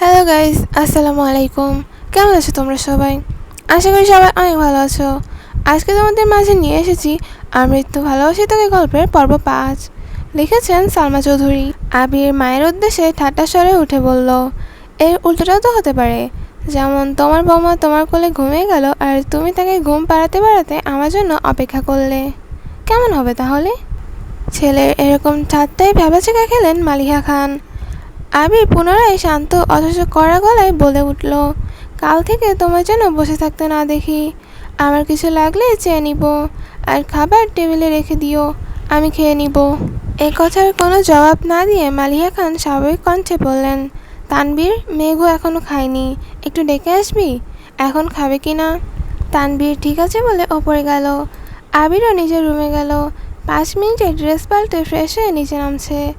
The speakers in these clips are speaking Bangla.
হ্যালো গাইস আসসালামু আলাইকুম কেমন আছো তোমরা সবাই? আশা করি সবাই অনেক ভালো আছো। আজকে তোমাদের মাঝে নিয়ে এসেছি আমৃত্যু ভালোবাসি তোকে গল্পের পর্ব পাঁচ। লিখেছেন সালমা চৌধুরী। আবির মায়ের উদ্দেশ্যে ঠাট্টা স্বরে উঠে বলল, এর উল্টোটাও তো হতে পারে। যেমন তোমার বৌমা তোমার কোলে ঘুমিয়ে গেল আর তুমি তাকে ঘুম পাড়াতে পাড়াতে আমার জন্য অপেক্ষা করলে। কেমন হবে তাহলে? ছেলের এরকম ঠাট্টায় ভেবাচেকা খেলেন মালিহা খান। আবির পুনরায় শান্ত, অথচ কড়া গলায় বলে উঠল, কাল থেকে তোমার যেন বসে থাকতে না দেখি। আমার কিছু লাগলে চেয়ে নিব, আর খাবার টেবিলে রেখে দিও, আমি খেয়ে নিব। এ কথার কোনো জবাব না দিয়ে মালিয়া খান স্বাভাবিক কণ্ঠে বললেন, তানবীর, মেঘও এখনও খায়নি, একটু ডেকে আসবি? এখন খাবে কি না? তানবীর, ঠিক আছে বলে ওপরে গেল। আবিরও নিজের রুমে গেল। পাঁচ মিনিটে ড্রেস পাল্টে ফ্রেশ হয়ে নিচে নামছে।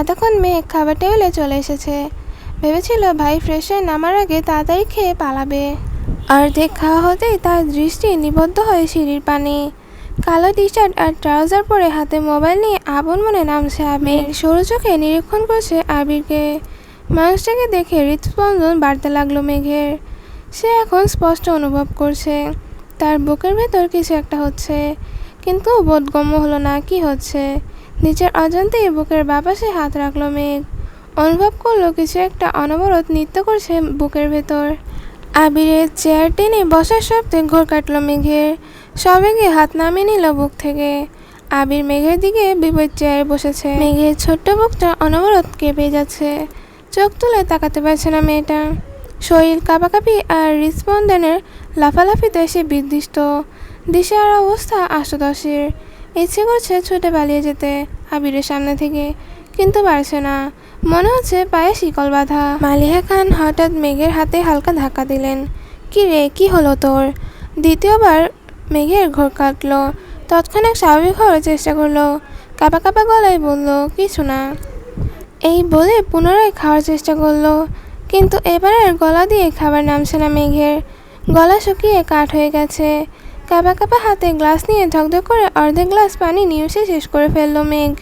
এতক্ষণ মেঘ খাবার টেবিলে চলে এসেছে। ভেবেছিল ভাই ফ্রেশ হয়ে নামার আগে তাড়াতাড়ি খেয়ে পালাবে। অর্ধেক খাওয়া হতেই তার দৃষ্টি নিবদ্ধ হয় সিঁড়ির পানে। কালো টি শার্ট আর ট্রাউজার পরে হাতে মোবাইল নিয়ে আপন মনে নামছে আবির। সরু চোখে নিরীক্ষণ করছে আবিরকে। মানুষটাকে দেখে হৃদস্পন্দন বাড়তে লাগল মেঘের। সে এখন স্পষ্ট অনুভব করছে। তার বুকের ভেতর কিছু একটা হচ্ছে। কিন্তু বোধগম্য হলো না, কি হচ্ছে? নিচের অজান্তেই বুকের বাপাসে হাত রাখল মেঘ। অনুভব করল কিছু একটা অনবরত নৃত্য করছে বুকের ভেতর। আবিরের চেয়ার টেনে বসার শব্দে ঘোর কাটলো মেঘের। সবেগে হাত নামিয়ে নিল বুক থেকে। আবির মেঘের দিকে বিপরীত চেয়ারে বসেছে। মেঘের ছোট্ট বুকটা অনবরত কেঁপে যাচ্ছে। চোখ তুলে তাকাতে পারছে না মেয়েটা। শরীর কাঁপাকাঁপি আর হৃদস্পন্দনের লাফালাফিতে সে বিধ্বস্ত দিশার অবস্থা আশুদশের ইচ্ছে করছে ছুটে পালিয়ে যেতে আবিরের সামনে থেকে, কিন্তু পারছে না। মনে হচ্ছে পায়ে শিকল বাঁধা। মালিহা খান হঠাৎ মেঘের হাতে হালকা ধাক্কা দিলেন। কি রে, কি হলো তোর? দ্বিতীয়বার মেঘের ঘোর কাটলো। তৎক্ষণাৎ স্বাভাবিক হওয়ার চেষ্টা করল। কাপা কাপা গলায় বলল, কিছু না। এই বলে পুনরায় খাওয়ার চেষ্টা করল। কিন্তু এবার আর গলা দিয়ে খাবার নামছে না মেঘের। গলা শুকিয়ে কাঠ হয়ে গেছে। কাপা কাপা হাতে গ্লাস নিয়ে ধকধক করে অর্ধেক গ্লাস পানি নিয়ে নিউসে শেষ করে ফেলল মেঘ।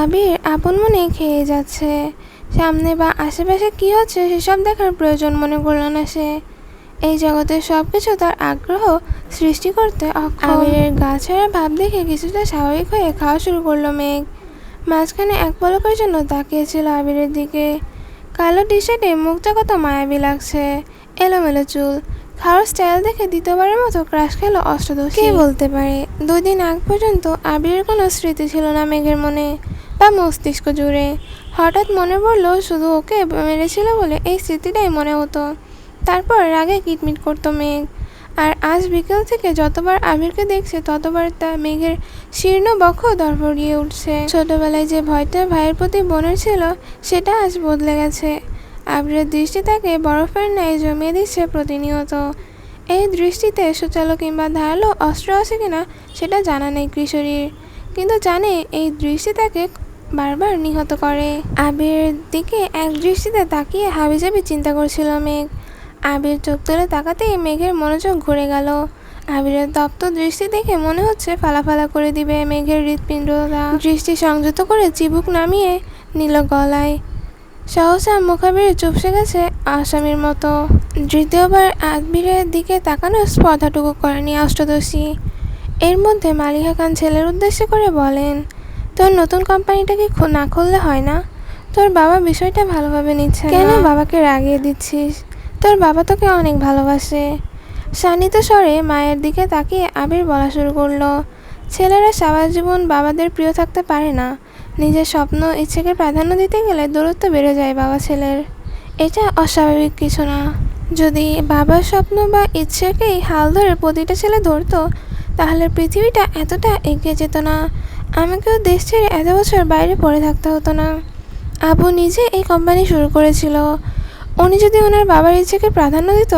আবির আপন মনে খেয়ে যাচ্ছে। সামনে বা আশেপাশে কি হচ্ছে সেসব দেখার প্রয়োজন মনে করল না সে। এই জগতের সব কিছু তার আগ্রহ সৃষ্টি করতে আবিরের গা ভাব দেখে কিছুটা স্বাভাবিক হয়ে খাওয়া শুরু করল মেঘ। মাঝখানে এক পলকের জন্য তাকিয়েছিল আবিরের দিকে। কালো টি শার্টে মুখটা কত মায়াবী লাগছে। এলোমেলো চুল খাওয়ার স্টাইল দেখে দ্বিতীয়বারের মতো ক্রাশ খেলো অষ্টদশ। কে বলতে পারে? দুদিন আগ পর্যন্ত আবিরের কোনো স্মৃতি ছিল না মেঘের মনে বা মস্তিষ্ক জুড়ে। হঠাৎ মনে পড়ল শুধু ওকে মেরেছিল বলে এই স্মৃতিটাই মনে হতো। তারপর রাগে কিটমিট করতো মেঘ। আর আজ বিকেল থেকে যতবার আবিরকে দেখছে, ততবার তা মেঘের শীর্ণ বক্ষ দরপড়িয়ে উঠছে। ছোটবেলায় যে ভয়টা ভাইয়ের প্রতি বোনের ছিল, সেটা আজ বদলে গেছে। আবিরের দৃষ্টি তাকে বরফের ন্যায় জমিয়ে দিচ্ছে প্রতিনিয়ত। এই দৃষ্টিতে সুচালো কিংবা ধারালো অস্ত্র আছে কিনা সেটা জানা নেই কিশোরীর। কিন্তু জানে এই দৃষ্টি তাকে বারবার নিহত করে। আবিরের দিকে এক দৃষ্টিতে তাকিয়ে হাবিজাবি চিন্তা করছিল মেঘ। আবির চোখ তুলে তাকাতেই মেঘের মনোযোগ ঘুরে গেল। আবিরের তপ্ত দৃষ্টি দেখে মনে হচ্ছে ফালাফালা করে দিবে মেঘের হৃৎপিণ্ডটা। দৃষ্টি সংযত করে চিবুক নামিয়ে নিল গলায়। সহসা মুখাবির চুপসে গেছে আসামির মতো। দ্বিতীয়বার আবিরের দিকে তাকানো স্পর্ধাটুকু করেনি অষ্টদশী। এর মধ্যে মালিহা খান ছেলের উদ্দেশ্যে করে বলেন, তোর নতুন কোম্পানিটাকে না খুললে হয় না? তোর বাবা বিষয়টা ভালোভাবে নিচ্ছে কেন বাবাকে রাগিয়ে দিচ্ছিস? তোর বাবা তোকে অনেক ভালোবাসে। শানিত স্বরে মায়ের দিকে তাকিয়ে আবির বলা শুরু করল, ছেলেরা সারা জীবন বাবাদের প্রিয় থাকতে পারে না। নিজের স্বপ্ন, ইচ্ছেকে প্রাধান্য দিতে গেলে দূরত্ব বেড়ে যায় বাবা ছেলের। এটা অস্বাভাবিক কিছু না। যদি বাবার স্বপ্ন বা ইচ্ছেকেই হাল ধরে প্রতিটা ছেলে ধরতো, তাহলে পৃথিবীটা এতটা এগিয়ে যেত না। আমাকেও দেশ ছেড়ে এত বছর বাইরে পড়ে থাকতে হতো না। আবু নিজে এই কোম্পানি শুরু করেছিল। উনি যদি ওনার বাবার ইচ্ছেকে প্রাধান্য দিত,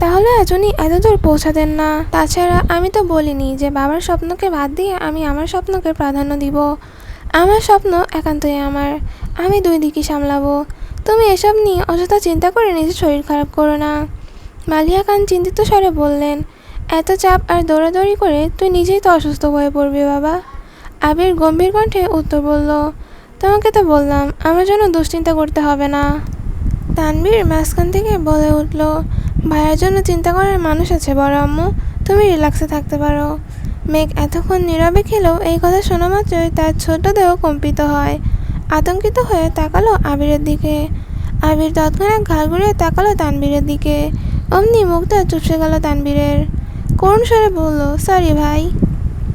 তাহলে আজ উনি এত দূর পৌঁছাতেন না। তাছাড়া আমি তো বলিনি যে বাবার স্বপ্নকে বাদ দিয়ে আমি আমার স্বপ্নকে প্রাধান্য দিব। আমার স্বপ্ন একান্তই আমার। আমি দুই দিকই সামলাবো। তুমি এসব নিয়ে অযথা চিন্তা করে নিজের শরীর খারাপ করো না। মালিয়া খান চিন্তিত স্বরে বললেন, এত চাপ আর দৌড়াদৌড়ি করে তুই নিজেই তো অসুস্থ হয়ে পড়বি বাবা। আবির গম্ভীর কণ্ঠে উত্তর বলল, তোমাকে তো বললাম, আমার জন্য দুশ্চিন্তা করতে হবে না। তানবীর মাঝখান থেকে বলে উঠল, ভাইয়ের জন্য চিন্তা করার মানুষ আছে বড় আম্মু, তুমি রিল্যাক্সে থাকতে পারো। মেঘ এতক্ষণ নীরবে খেলেও এই কথা শোনা মাত্রই তার ছোট দেহ কম্পিত হয়। আতঙ্কিত হয়ে তাকালো আবিরের দিকে। আবির তৎক্ষণাৎ ঘাড় ঘুরিয়ে তাকালো তানবীরের দিকে। অমনি মুখটা চুপসে গেল তানবীরের করুণ স্বরে বলল, সরি ভাই।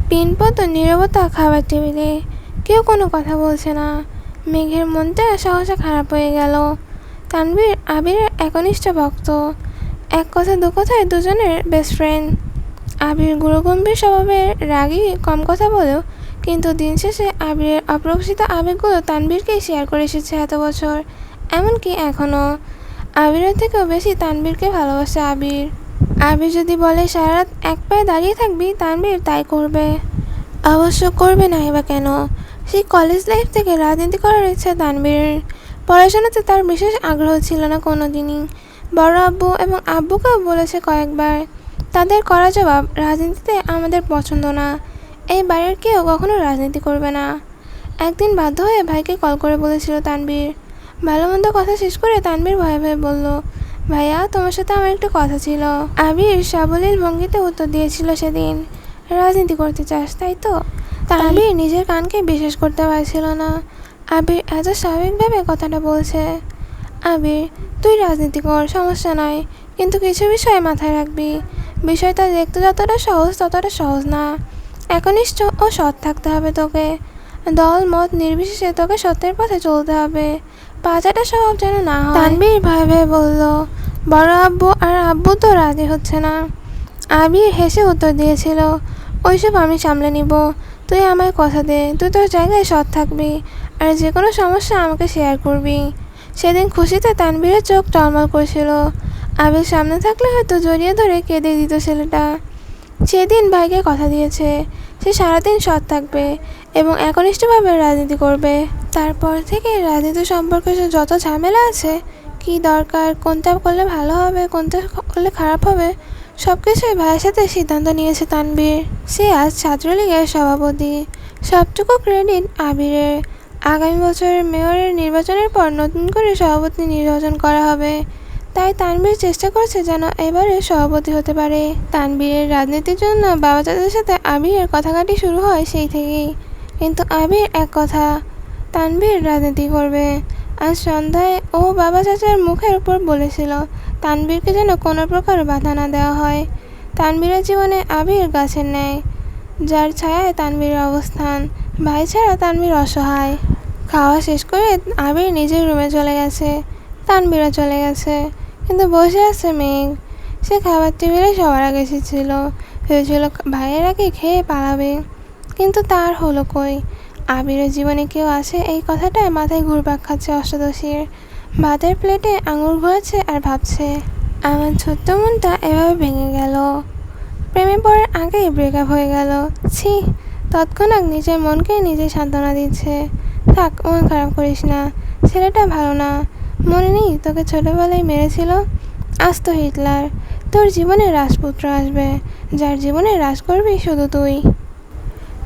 পিনপত নীরবতা খাবার টেবিলে। কেউ কোনো কথা বলছে না। মেঘের মনটা সহসা খারাপ হয়ে গেল। তানবীর আবিরের একনিষ্ঠ ভক্ত। এক কথা দু কথায় দুজনের বেস্ট ফ্রেন্ড আবির গুরুগম্ভীর স্বভাবের রাগী কম কথা বলেও, কিন্তু দিন শেষে আবিরের অপ্রকাশিত আবেগগুলো তানবীরকেই শেয়ার করে এসেছে এত বছর। এমনকি এখনও আবিরের থেকেও বেশি তানবীরকে ভালোবাসে আবির। আবির যদি বলে সারা রাত এক পায়ে দাঁড়িয়ে থাকবি তানবীর তাই করবে। অবশ্য করবে না বা কেন? সেই কলেজ লাইফ থেকে রাজনীতি করার ইচ্ছা তানবীর পড়াশোনাতে তার বিশেষ আগ্রহ ছিল না কোনো দিনই বড় আব্বু এবং আব্বুকেও বলেছে কয়েকবার। তাদের করা জবাব, রাজনীতিতে আমাদের পছন্দ না। এই বাড়ির কেউ কখনো রাজনীতি করবে না। একদিন বাধ্য হয়ে ভাইকে কল করে বলেছিল তানবীর। ভালো মন্দ কথা শেষ করে তানবীর ভয়ে ভয়ে বলল, ভাইয়া, তোমার সাথে আমার একটু কথা ছিল। আবির সাবলীল ভঙ্গিতে উত্তর দিয়েছিল সেদিন, রাজনীতি করতে চাস, তাই তো? তানবীর নিজের কানকে বিশ্বাস করতে পারছিল না। আবির এত স্বাভাবিকভাবে কথাটা বলছে, আবির, তুই রাজনীতি কর, সমস্যা নয় কিন্তু কিছু বিষয়ে মাথায় রাখবি। বিষয়টা দেখতে যতটা সহজ, ততটা সহজ না। একনিষ্ঠ ও সৎ থাকতে হবে তোকে। দল, মত নির্বিশেষে তোকে সত্যের পথে চলতে হবে। পাচাটা স্বভাব যেন না হয়। তানবীর ভয়ে ভয়ে বলল, বড় আব্বু আর আব্বু তো রাজি হচ্ছে না। আবির হেসে উত্তর দিয়েছিল, ওইসব আমি সামলে নিব। তুই আমায় কথা দে। তুই তোর জায়গায় সৎ থাকবি আর যে কোনো সমস্যা আমাকে শেয়ার করবি। সেদিন খুশিতে তানবীরের চোখ টলমল করছিল। আবির সামনে থাকলে হয়তো জড়িয়ে ধরে কেঁদে দিত ছেলেটা। সেদিন ভাইকে কথা দিয়েছে, সে সারাদিন সৎ থাকবে এবং একনিষ্ঠভাবে রাজনীতি করবে। তারপর থেকে রাজনীতি সম্পর্কে যে যত ঝামেলা আছে, কি দরকার, কোনটা করলে ভালো হবে, কোনটা করলে খারাপ হবে সব কিছুই ভাইয়ের সাথে সিদ্ধান্ত নিয়েছে তানবীর সে আজ ছাত্রলীগের সভাপতি। সবটুকু ক্রেডিট আবিরের। আগামী বছরের মেয়রের নির্বাচনের পর নতুন করে সভাপতি নির্বাচন করা হবে। তাই তানবীর চেষ্টা করছে যেন এবারে সভাপতি হতে পারে। তানবীরের রাজনীতির জন্য বাবা চাচাদের সাথে আবিরের কথাকাটি শুরু হয় সেই থেকেই। কিন্তু আবির এক কথা তানবীর রাজনীতি করবে। আজ সন্ধ্যায় ও বাবা চাচার মুখের উপর বলেছিল তানবীরকে যেন কোনো প্রকার বাধা না দেওয়া হয়। তানবীরের জীবনে আবির গাছের ন্যায়, যার ছায়ায় তানবীরের অবস্থান। ভাই ছাড়া তানবীর অসহায়। খাওয়া শেষ করে আবির নিজের রুমে চলে গেছে। তানবীরও চলে গেছে। কিন্তু বসে আছে মেঘ। সে খাবার টেবিলে সবার আগে এসেছিল। ভেবেছিল ভাইয়ের আগে খেয়ে পালাবে। কিন্তু তার হলো কই? আবিরের জীবনে কেউ আছে এই কথাটায় মাথায় ঘুরপাক খাচ্ছে অষ্টাদশীর। ভাতের প্লেটে আঙুর ঘোরাচ্ছে আর ভাবছে, আমার ছোট্ট মনটা এভাবে ভেঙে গেল। প্রেমে পড়ার আগেই ব্রেকআপ হয়ে গেল। ছি, তৎক্ষণাৎ নিজের মনকে নিজে সান্ত্বনা দিচ্ছে। থাক, মন খারাপ করিস না। ছেলেটা ভালো না। মনে নেই, তোকে ছোটোবেলায় মেরেছিল আজ তো হিটলার। তোর জীবনে রাজপুত্র আসবে, যার জীবনে রাজ করবি শুধু তুই।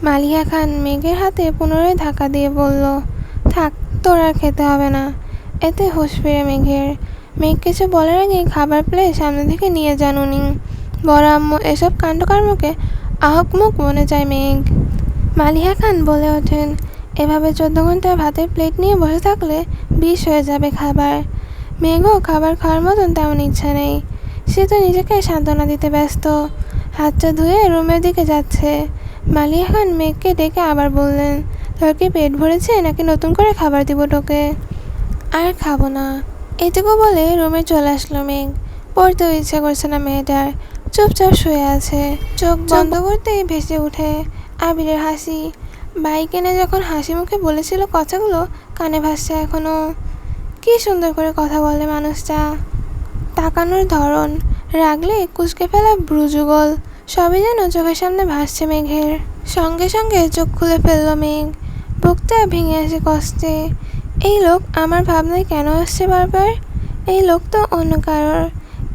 মালিয়া খান মেঘের হাতে পুনরায় ধাক্কা দিয়ে বলল, থাক, তোর আর খেতে হবে না এতে হুঁশ ফিরে মেঘের। মেঘ কিছু বলার আগে খাবার প্লেট সামনে থেকে নিয়ে যান উনি। বড় আম্মু এসব কাণ্ডকর্মকে আহকমুখ মনে চায় মেঘ। মালিয়া খান বলে ওঠেন, এভাবে চোদ্দ ঘণ্টা ভাতের প্লেট নিয়ে বসে থাকলে বিষ হয়ে যাবে খাবার। মেঘও খাবার খাওয়ার মতন তেমন ইচ্ছা নেই। সে তো নিজেকে সান্ত্বনা দিতে ব্যস্ত। হাতটা ধুয়ে রুমের দিকে যাচ্ছে। মালিয়া খান মেঘকে ডেকে আবার বললেন তোর কি পেট ভরেছে নাকি নতুন করে খাবার দিব তোকে? আর খাব না। এটুকু বলে রুমে চলে আসলো মেঘ। পড়তেও ইচ্ছা করছে না মেয়েটার। চুপচাপ শুয়ে আছে। চোখ বন্ধ করতেই ভেসে উঠে আবিরের হাসি। বাইক এনে যখন হাসি মুখে বলেছিল কথাগুলো, কানে ভাসছে এখনও। কি সুন্দর করে কথা বলে মানুষটা। তাকানোর ধরন, রাগলে কুচকে ফেলা ব্রুযুগল সবই যেন চোখের সামনে ভাসছে মেঘের। সঙ্গে সঙ্গে চোখ খুলে ফেলল মেঘ। বুকটা ভেঙে আসে কষ্টে। এই লোক আমার ভাবনায় কেন আসছে বারবার? এই লোক তো অন্য কারোর।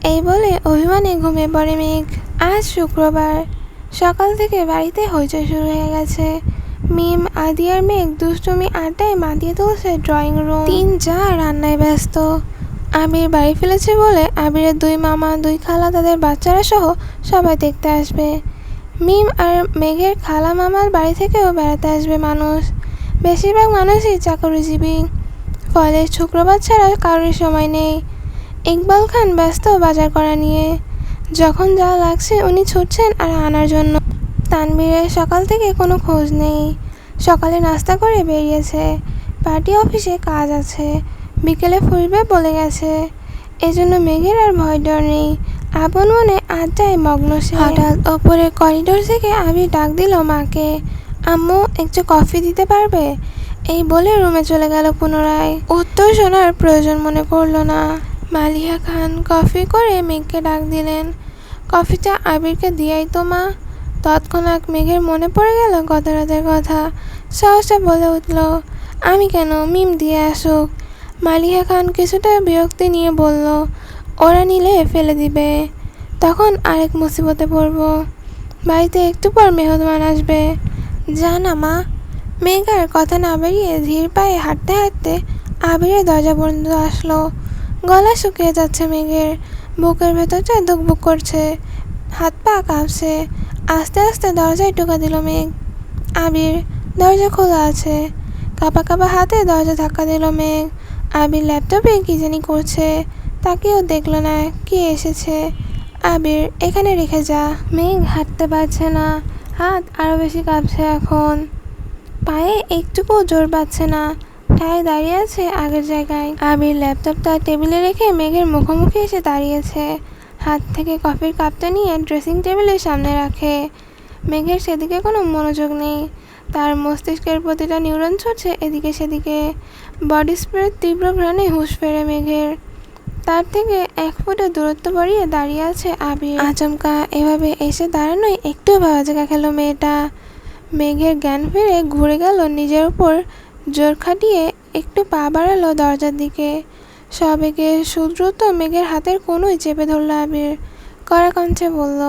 এই বলে অভিমানে ঘুমিয়ে পড়ে মেঘ। আজ শুক্রবার। সকাল থেকে বাড়িতে হইচই শুরু হয়ে গেছে। মিম আদি আর মেঘ দুষ্টুমি আড্ডায় মাতিয়ে তুলছে ড্রয়িং রুম তিন যা রান্নায় ব্যস্ত। আবির বাড়ি ফেলেছে বলে আবিরের দুই মামা, দুই খালা তাদের বাচ্চারা সহ সবাই দেখতে আসবে। মিম আর মেঘের খালা মামার বাড়ি থেকেও বেড়াতে আসবে মানুষ। বেশিরভাগ মানুষই চাকরিজীবী। ফলে শুক্রবার ছাড়া কারোর সময় নেই। ইকবাল খান ব্যস্ত বাজার করা নিয়ে। যখন যা লাগছে উনি ছুটছেন আর আনার জন্য। তানবীরের সকাল থেকে কোনো খোঁজ নেই। সকালে নাস্তা করে বেরিয়েছে। পার্টি অফিসে কাজ আছে। বিকেলে ফুরবে বলে গেছে। এজন্য মেঘের আর ভয় ডর নেই। আপন মনে আড্ডায় মগ্ন সে। হঠাৎ ওপরে করিডোর থেকে আমি ডাক দিল মাকে, আম্মু, একটু কফি দিতে পারবে? এই বলে রুমে চলে গেল পুনরায়। উত্তর শোনার প্রয়োজন মনে করল না। মালিহা খান কফি করে মেঘকে ডাক দিলেন, কফিটা আবিরকে দিয়াই তো মা। তৎক্ষণাৎ মেঘের মনে পড়ে গেল গত রাতের কথা। সহসা বলে উঠল, আমি কেন? মিম দিয়ে আসুক। মালিহা খান কিছুটা বিরক্তি নিয়ে বলল, ওরা নিলে ফেলে দিবে। তখন আরেক মুসিবতে পড়ব। বাড়িতে একটু পর মেহমান আসবে। যা না মা। মেঘ আর কথা না বেরিয়ে ধীর পায়ে হাঁটতে হাঁটতে আবিরের দরজা পর্যন্ত আসলো। গলা শুকিয়ে যাচ্ছে মেঘের। বুকের ভেতরটা দুকবুক করছে। হাত পা কাঁপছে। আস্তে আস্তে দরজায় টোকা দিল মেঘ। আবির দরজা খোলা আছে। কাপা কাপা হাতে দরজা ধাক্কা দিল মেঘ। আবির ল্যাপটপে কি জানি করছে, তাকেও দেখল না কে এসেছে। আবির, এখানে রেখে যা। মেঘ হাঁটতে পারছে না, হাত আরও বেশি কাঁপছে এখন। পায়ে একটুকুও জোর পাচ্ছে না, ঠায় দাঁড়িয়ে আছে আগের জায়গায়। আবির ল্যাপটপটা টেবিলে রেখে মেঘের মুখোমুখি এসে দাঁড়িয়েছে। হাত থেকে কফির কাপটা নিয়ে ড্রেসিং টেবিলের সামনে রাখে। মেঘের সেদিকে কোনো মনোযোগ নেই। তার মস্তিষ্কের প্রতিটা নিউরন ছুটছে এদিকে সেদিকে। বডি স্প্রের তীব্র ঘ্রাণে হুঁশ ফেরে মেঘের। তার থেকে এক ফুটের দূরত্ব বাড়িয়ে দাঁড়িয়ে আছে আবির। আচমকা, এভাবে এসে দাঁড়ানোই একটু ভাবা জায়গা খেলো মেয়েটা। মেঘের জ্ঞান ফিরে ঘুরে গেল নিজের উপর, জোর খাটিয়ে একটু পা বাড়ালো দরজার দিকে। সবেগে সুদ্রুত মেঘের হাতের কোনোই চেপে ধরল আবির। কড়া কণ্ঠে বলল,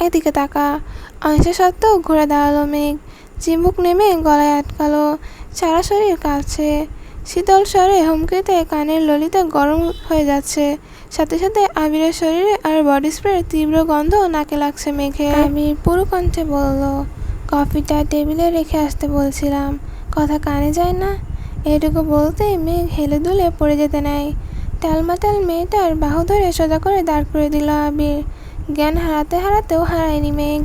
এদিকে তাকা। অংশ সত্ত্বেও ঘুরে দাঁড়াল মেঘ। চিমুক নেমে গলায় আটকালো। সারা শরীর কাছে শীতল স্বরে হুমকিতে কানের ললিতে গরম হয়ে যাচ্ছে। সাথে সাথে আবিরের শরীরে আর বডি স্প্রের তীব্র গন্ধ নাকে লাগছে মেঘে আমি পুরো কণ্ঠে বলল, কফিটা টেবিলে রেখে আসতে বলছিলাম। কথা কানে যায় না? এটুকু বলতেই মেঘ হেলে দুলে পড়ে যেতে নেয়। টালমাটাল মেয়েটার বাহু ধরে সোজা করে দাঁড় করে দিল আবির। জ্ঞান হারাতে হারাতেও হারায়নি মেঘ।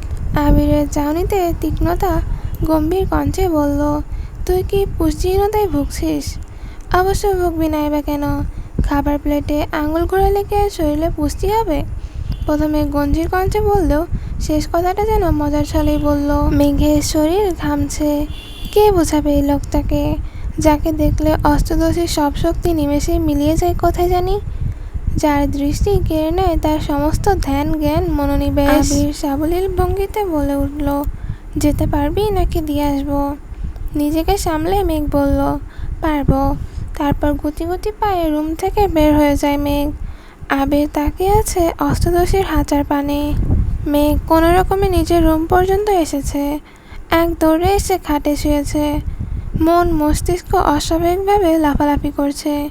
আবিরের চাউনিতে তীক্ষ্ণতা গম্ভীর কণ্ঠে বলল, তুই কি পুষ্টিহীনতায় ভুগছিস? অবশ্য ভুগবি নাই বা কেন? খাবার প্লেটে আঙুল ঘোরালে কি শরীরে পুষ্টি হবে? প্রথমে গঞ্জির কণ্ঠে বললেও শেষ কথাটা যেন মজার ছলেই বলল, মেঘের শরীর ঘামছে। কে বোঝাবে এই লোকটাকে? যাকে দেখলে অষ্টদশীর সব শক্তি নিমেষে মিলিয়ে যায় কোথায় জানি? যার দৃষ্টি কেড়ে নেয় তার সমস্ত ধ্যান জ্ঞান মনোনিবেশ সাবলীল ভঙ্গিতে বলে উঠল যেতে পারবি নাকি দিয়ে আসব? নিজেকে সামলে মেঘ বলল পারব। তারপর গুটি গুটি পায়ে রুম থেকে বের হয়ে যায় মেঘ। আবির তাকিয়ে আছে অষ্টদশীর হাঁচার পানে। মেঘ কোনো রকমে নিজের রুম পর্যন্ত এসেছে। এক দৌড়ে এসে খাটে শুয়েছে। মন মস্তিষ্ক অস্বাভাবিকভাবে লাফালাফি করছে।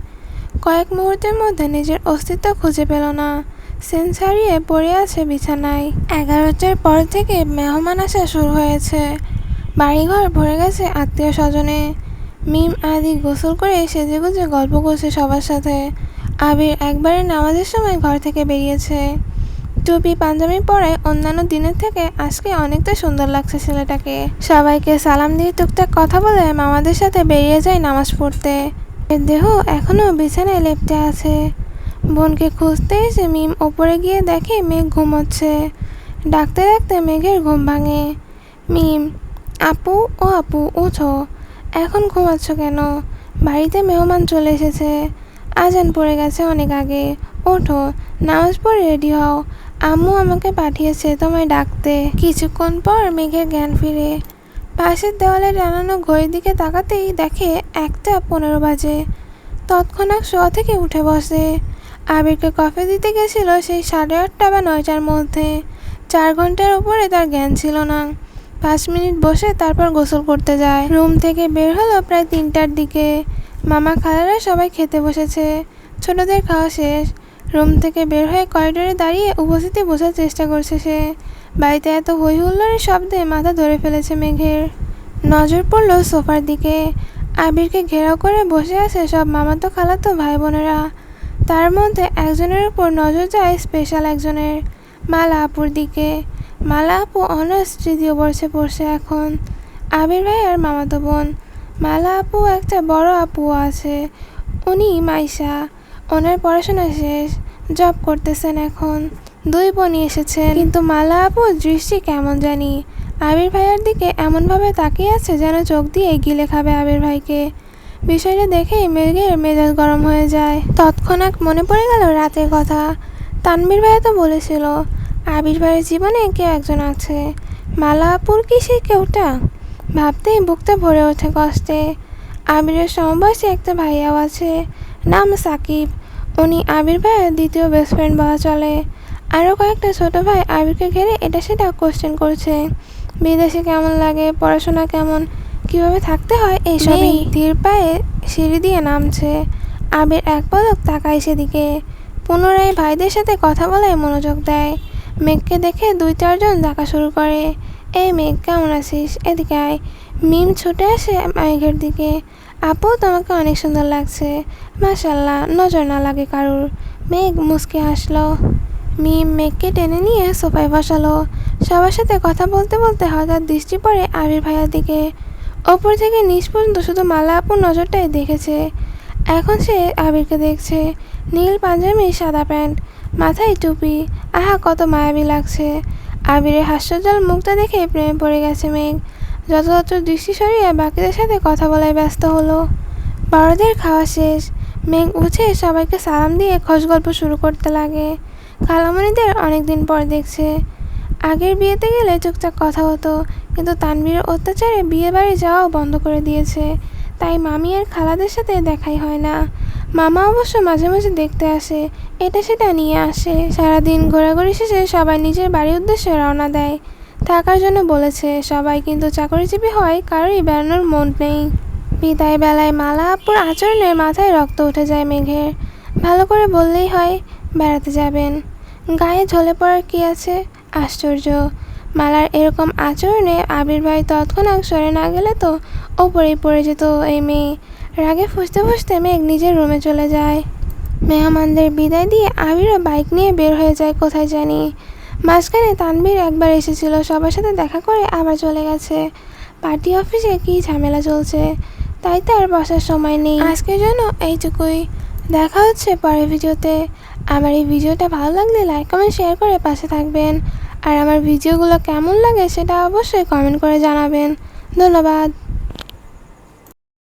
কয়েক মুহূর্তের মধ্যে নিজের অস্তিত্ব খুঁজে পেল না। সেন্স হারিয়ে পড়ে আছে বিছানায়। এগারোটার পর থেকে মেহমান আসা শুরু হয়েছে। বাড়িঘর ভরে গেছে আত্মীয় স্বজনে। মিম আদি গোসল করে সেজে সেজেগুজে গল্প করছে সবার সাথে। আবির একবারে নামাজের সময় ঘর থেকে বেরিয়েছে। টুপি, পাঞ্জাবি পরে অন্যান্য দিনের থেকে আজকে অনেকটা সুন্দর লাগছে ছেলেটাকে। সবাইকে সালাম দিয়ে টুকটাক কথা বলে মামাদের সাথে বেরিয়ে যায় নামাজ পড়তে। এর দেহ এখনও বিছানায় লেপটে আছে। বোনকে খুঁজতে এসে মিম ওপরে গিয়ে দেখে মেঘ ঘুমোচ্ছে। ডাকতে ডাকতে মেঘের ঘুম ভাঙে। মিম, আপু, ও আপু ওঠো এখন ঘুমাচ্ছ কেন? বাড়িতে মেহমান চলে এসেছে। আজান পড়ে গেছে অনেক আগে। ওঠো, নামাজ পড়ে রেডি হও। আম্মু আমাকে পাঠিয়েছে, তোমায় ডাকতে। কিছুক্ষণ পর মেঘের জ্ঞান ফিরে। পাশের দেওয়ালে টানানো ঘড়ির দিকে তাকাতেই দেখে একটা পনেরো বাজে। তৎক্ষণাৎ শোয়া থেকে উঠে বসে। আবিরকে কফি দিতে গেছিল সেই সাড়ে আটটা বা নয়টার মধ্যে। চার ঘণ্টার উপরে তার জ্ঞান ছিল না। পাঁচ মিনিট বসে তারপর গোসল করতে যায়। রুম থেকে বের হলো প্রায় তিনটার দিকে। মামা খালারা সবাই খেতে বসেছে। ছোটদের খাওয়া শেষ। রুম থেকে বের হয়ে করিডোরে দাঁড়িয়ে উপস্থিতি বোঝার চেষ্টা করছে সে। বাড়িতে এত হই হুল্লোড়ের শব্দে মাথা ধরে ফেলেছে মেঘের। নজর পড়ল সোফার দিকে। আবিরকে ঘেরাও করে বসে আছে সব মামাতো খালাতো ভাই বোনেরা তার মধ্যে একজনের উপর নজর যায় স্পেশাল একজনের। মালা আপুর দিকে। মালা আপু অনার্স তৃতীয় বর্ষে পড়ছে এখন। আবির ভাই আর মামাতো বোন। মালা আপু একটা বড় আপু আছে। উনি মাইশা। ওনার পড়াশোনা শেষ জব করতেছেন এখন। দুই বোনই এসেছেন। কিন্তু মালা আপু, দৃষ্টি কেমন জানি? আবির ভাইয়ের দিকে এমনভাবে তাকিয়ে আছে যেন চোখ দিয়ে গিলে খাবে আবির ভাইকে। বিষয়টা দেখেই মেঘের মেজাজ গরম হয়ে যায়। তৎক্ষণাৎ মনে পড়ে গেল রাতের কথা। তানবীর ভাইয়া তো বলেছিল, আবির ভাইয়ের জীবনে কেউ একজন আছে। মালা আপুর কি সে কেউটা? ভাবতেই বুকটা ভরে ওঠে কষ্টে। আবিরের সমবয়সী একটা ভাইয়াও আছে। নাম সাকিব। উনি আবির ভাইয়ের দ্বিতীয় বেস্ট ফ্রেন্ড বলা চলে। আরও কয়েকটা ছোট ভাই আবিরকে ঘিরে এটা সেটা কোশ্চেন করছে। বিদেশে কেমন লাগে? পড়াশোনা কেমন? কীভাবে থাকতে হয়? এইসবই ধীর পায়ে সিঁড়ি দিয়ে নামছে। আবির এক পলক তাকায় সেদিকে। পুনরায় ভাইদের সাথে কথা বলায় মনোযোগ দেয়। মেঘকে দেখে দুই চারজন ডাকা শুরু করে। এই মেঘ কেমন আছিস? এদিকে আয়। মিম ছুটে আসে মেঘের দিকে। আপু, তোমাকে অনেক সুন্দর লাগছে। মাশাল্লাহ নজর না লাগে কারুর। মেঘ মুসকে হাসলো। মিম মেঘকে টেনে নিয়ে সোফায় বসালো। সবার সাথে কথা বলতে বলতে হঠাৎ দৃষ্টি পড়ে আবির ভাইয়ার দিকে। ওপর থেকে নিচ পর্যন্ত শুধু মালা আপুর নজরটাই দেখেছে। এখন সে আবিরকে দেখছে। নীল পাঞ্জাবি, সাদা প্যান্ট, মাথায় টুপি। আহা, কত মায়াবী লাগছে। আবিরের হাস্যজ্জ্বল মুখটা দেখে প্রেমে পড়ে গেছে মেঘ। যথাযথ দৃষ্টি সরিয়ে বাকিদের সাথে কথা বলায় ব্যস্ত হলো। বড়দের খাওয়া শেষ। মেঘ উঠে সবাইকে সালাম দিয়ে খোঁজ গল্প শুরু করতে লাগে। খালামণিদের অনেক দিন পর দেখছে। আগের বিয়েতে গেলে চুপচাপ কথা হতো, কিন্তু তানবীরের অত্যাচারে বিয়ে বাড়ি যাওয়াও বন্ধ করে দিয়েছে। তাই মামি আর খালাদের সাথে দেখাই হয় না। মামা অবশ্য মাঝে মাঝে দেখতে আসে। এটা সেটা নিয়ে আসে। সারাদিন ঘোরাঘুরি শেষে সবাই নিজের বাড়ির উদ্দেশ্যে রওনা দেয়। থাকার জন্য বলেছে, সবাই কিন্তু চাকরিজীবী হয়, কারোরই বেড়ানোর মন নেই। বিদায় বেলায় মালা আপুর আচরণের মাথায় রক্ত উঠে যায় মেঘের। ভালো করে বললেই হয়, বেড়াতে যাবেন। গায়ে ঝলে পড়ার কি আছে? আশ্চর্য। মালার এরকম আচরণে আবির ভাই তৎক্ষণাৎ সরে না গেলে তো ওপরেই পড়ে যেত এই মেয়ে। রাগে ফুসতে ফুসতে মেঘ নিজের রুমে চলে যায়। মেহমানদের বিদায় দিয়ে আবিরও বাইক নিয়ে বের হয়ে যায়, কোথায় জানি। মাঝখানে তানবীর একবার এসেছিল, সবার সাথে দেখা করে আবার চলে গেছে। পার্টি অফিসে কী ঝামেলা চলছে? তাই তার বসার সময় নেই। আজকের জন্য এইটুকুই। দেখা হচ্ছে পরের ভিডিওতে। আমার এই ভিডিওটা ভালো লাগলে লাইক, কমেন্ট, শেয়ার করে পাশে থাকবেন। আর আমার ভিডিওগুলো কেমন লাগে সেটা অবশ্যই কমেন্ট করে জানাবেন। ধন্যবাদ।